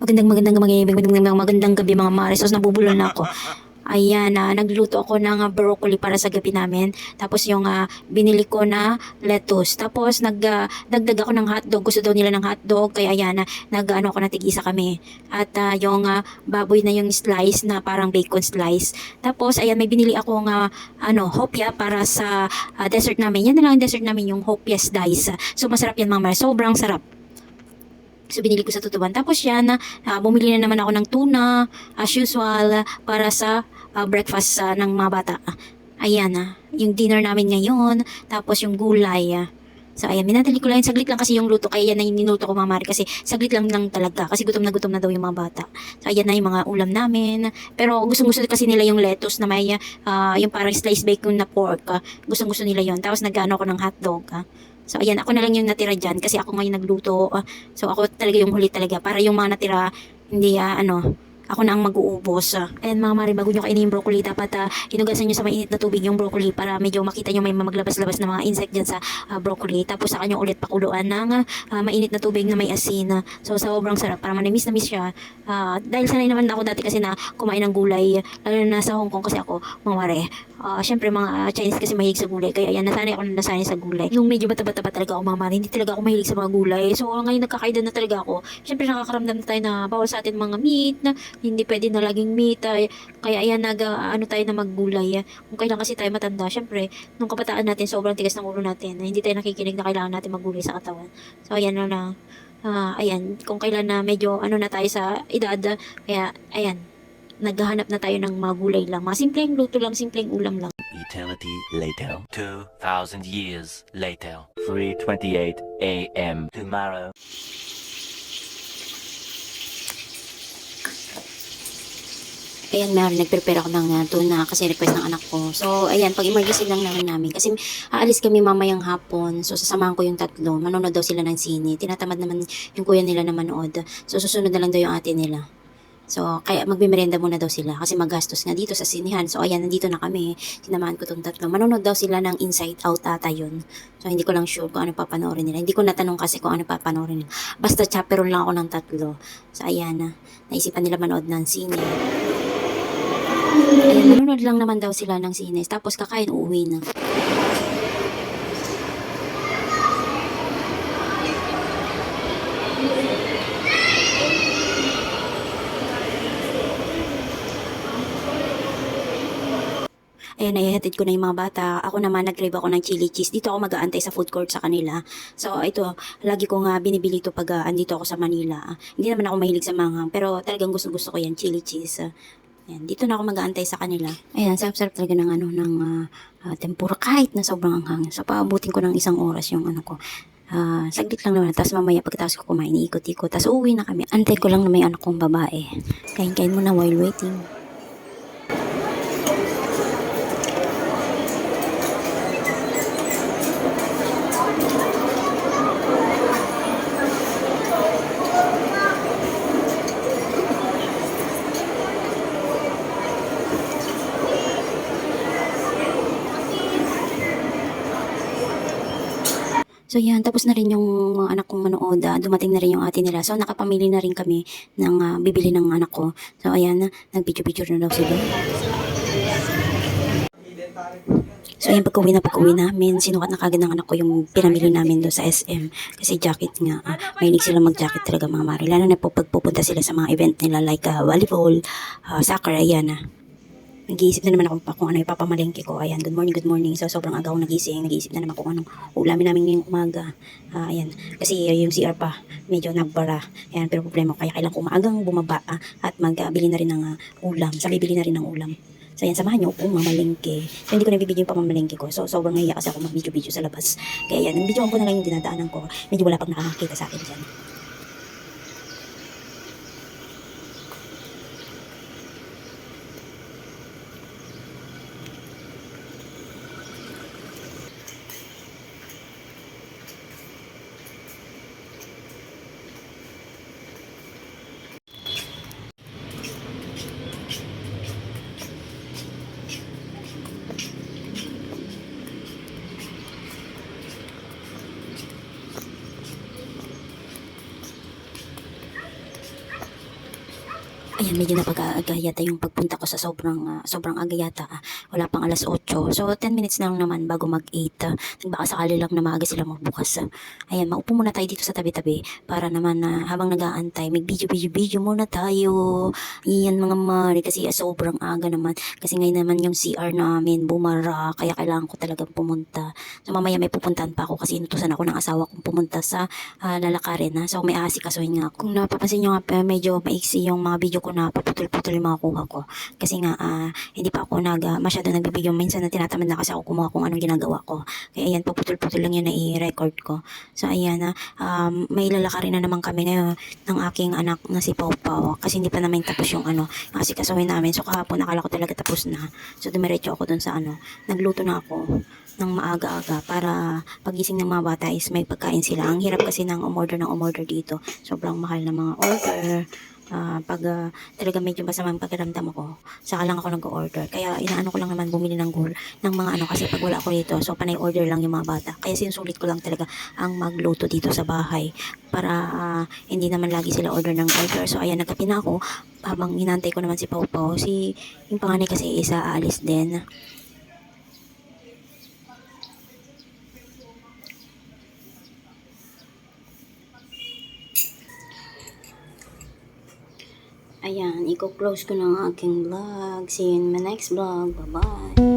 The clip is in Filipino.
Magandang magandang magandang magandang, magandang gabi mga Marisos. Nabubulol na ako. Ayan, ah, nagluto ako ng ah, broccoli para sa gabi namin. Tapos yung ah, binili ko na lettuce. Tapos nag, ah, dagdag ako ng hotdog. Gusto daw nila ng hotdog. Kaya ayan, ah, nag-ano ako na tigisa kami. At ah, yung ah, baboy na yung slice na parang bacon slice. Tapos ayan, may binili akong ah, ano, hopya para sa ah, dessert namin. Yan na lang ang dessert namin, yung hopya's dice. So masarap yan mga Marisos. Sobrang sarap. So, binili ko sa tutuban. Tapos yan, ah, bumili na naman ako ng tuna, as usual, para sa ah, breakfast ah, ng mga bata. Ayan, ah, yung dinner namin ngayon, tapos yung gulay. ah. So, ayan, minadali ko lang, saglit lang kasi yung luto, kaya yan na yung niluto ko mga mari, kasi saglit lang lang talaga, kasi gutom na gutom na daw yung mga bata. So, ayan na yung mga ulam namin. Pero gustong gusto kasi nila yung lettuce na may, ah, yung parang sliced bacon na pork. ah. gustong gusto nila yon Tapos nagano ako ng hotdog. ah. So, ayan, ako na lang yung natira dyan kasi ako ngayon nagluto. ah. so, ako talaga yung huli talaga. Para yung mga natira, hindi, ah, ano, ako na ang mag-uubos. ah. Ayan, mga mari, bago nyo kainin yung broccoli, dapat uh, inugasan nyo sa mainit na tubig yung broccoli para medyo makita nyo may maglabas-labas na mga insect dyan sa ah, broccoli. Tapos, saka nyo ulit pakuluan ng ah, mainit na tubig na may asin. ah. so, sobrang sarap. Para manamis na miss siya. Ah, dahil sanay naman ako dati kasi na kumain ng gulay, lalo na sa Hong Kong kasi ako, mga mare. Ah, Siyempre, mga Chinese kasi mahilig sa gulay. Kaya yan, nasanay ako na nasanay sa gulay. Yung medyo bata-bata pa talaga ako, mga mare. Hindi talaga ako mahilig sa mga gulay. So, ngayon nagkakaida na talaga ako. Siyempre, nakakaramdam na tayo na bawal sa atin mga meat, na hindi pwede na laging meat. ay- kaya ayan, nag, ah, ano tayo na maggulay. Kung kailan kasi tayo matanda, siyempre, nung kabataan natin, sobrang tigas ng ulo natin. na Hindi tayo nakikinig na kailangan natin maggulay sa katawan. So, ayan na na. ah, ayan, kung kailan na medyo ano na tayo sa edad, kaya, ayan, naghahanap na tayo ng mga gulay lang. Mga simpleng luto lang, simpleng ulam lang. Eternity later. 2,000 years later. 3.28 a.m. Tomorrow. Ayan, Mary, nag-prepare ako ng uh, tuna kasi request ng anak ko. So, ayan, pag emergency lang naman namin. Kasi aalis kami mamayang hapon. So, sasamahan ko yung tatlo. Manonood daw sila ng sine. Tinatamad naman yung kuya nila na manood. So, susunod na lang daw yung ate nila. So, kaya magbimerenda muna daw sila kasi magastos nga dito sa sinihan. So, ayan, nandito na kami. Sinamahan ko tong tatlo. Manonood daw sila ng Inside Out ata yun. So, hindi ko lang sure kung ano papanoorin nila. Hindi ko natanong kasi kung ano papanoorin nila. Basta chaperon lang ako ng tatlo. So, ayan na. Naisipan nila manood ng sine. Ayan, nanonood lang naman daw sila ng sines. Tapos kakain, uuwi na. Ayan, naihatid ko na yung mga bata. Ako naman, nag-crave ako ng chili cheese. Dito ako mag-aantay sa food court sa kanila. So, ito, lagi ko nga binibili ito pag ah, andito ako sa Manila. Hindi naman ako mahilig sa manghang, pero talagang gusto-gusto ko yan, chili cheese. Ayan, dito na ako mag-aantay sa kanila. Ayan, sarap-sarap talaga ng ano, ng ah, ah, tempura kahit na sobrang anghang. So, paabutin ko ng isang oras yung ano ko. Ah, saglit lang naman. Tapos mamaya pagkatapos ko kumain, iikot-ikot. Tapos uuwi na kami. Antay ko lang na may anak kong babae. Kain-kain muna while waiting. So yan, tapos na rin yung mga anak kong manood, ah, dumating na rin yung ate nila. So nakapamili na rin kami ng ah, bibili ng anak ko. So ayan, na, nag-picture-picture na daw sila. So ayan, pagka-uwi na pagka-uwi namin, sinukat na kagad ng anak ko yung pinamili namin doon sa SM. Kasi jacket nga, ah, mahilig sila mag-jacket talaga mga mari. Lalo na po pag pupunta sila sa mga event nila like ah, volleyball, ah, soccer, ayan ah. Nag-iisip na naman ako pa kung ano ipapamalengke ko. Ayan, good morning, good morning. So, sobrang aga akong nagising. Nag-iisip na naman kung anong ulamin namin ngayong umaga. Ah, ayan, kasi uh, yung CR pa, medyo nagbara. Ayan, pero problema ko, kaya kailangan ko maagang bumaba ah, at magbili na rin ng ah, ulam. Sa bibili na rin ng ulam. So, ayan, samahan niyo kung mamalengke. So, hindi ko nabibigyan pa mamalengke ko. So, sobrang nahiya kasi ako mag-video-video sa labas. Kaya, ayan, nabidyoan ko na lang yung dinadaanan ko. Medyo wala pang nakakakita sa akin dyan. Ayan, medyo napag-agayata yung pagpunta ko sa sobrang ah, sobrang agayata. ah. Wala pang alas 8. So, 10 minutes na lang naman bago mag-8. Uh, baka sakali lang na maaga sila magbukas. ah. Ayan, maupo muna tayo dito sa tabi-tabi para naman na habang nag-aantay, mag-video-video-video muna tayo. Iyan mga mari kasi ah, sobrang aga naman. Kasi ngayon naman yung CR namin bumara kaya kailangan ko talagang pumunta. So, mamaya may pupuntahan pa ako kasi inutusan ako ng asawa kong pumunta sa ah, lalakarin. Ha? So, may aasikasuhin nga. Kung napapansin nyo nga, eh, medyo maiksi yung mga video ko na paputol-putol yung mga kuha ko. Kasi nga, ah, hindi pa ako nag, ah, masyado nagbibigyo. Minsan na tinatamad na kasi ako kumuha kung anong ginagawa ko. Kaya ayan, paputol-putol lang yun na i-record ko. So, ayan na, um, may lalakarin na naman kami ngayon ng aking anak na si Pau Pau. Kasi hindi pa namin tapos yung ano, yung asikasuhin namin. So, kahapon nakala ko talaga tapos na. So, dumiretso ako dun sa ano, nagluto na ako ng maaga-aga para pagising ng mga bata is may pagkain sila. Ang hirap kasi ng umorder ng umorder dito. Sobrang mahal ng mga order. Ah, pag ah, talaga medyo masama ang pakiramdam ako, saka lang ako nag-order. Kaya inaano ko lang naman bumili ng goal ng mga ano kasi pag wala ako dito, so panay order lang yung mga bata. Kaya sinusulit ko lang talaga ang magluto dito sa bahay para ah, hindi naman lagi sila order ng order. So ayan, nagkape na ako habang hinantay ko naman si Pau Pau. Si, yung panganay kasi isa aalis din. Ayan, i-close ko ang aking vlog. See you in my next vlog. Bye-bye.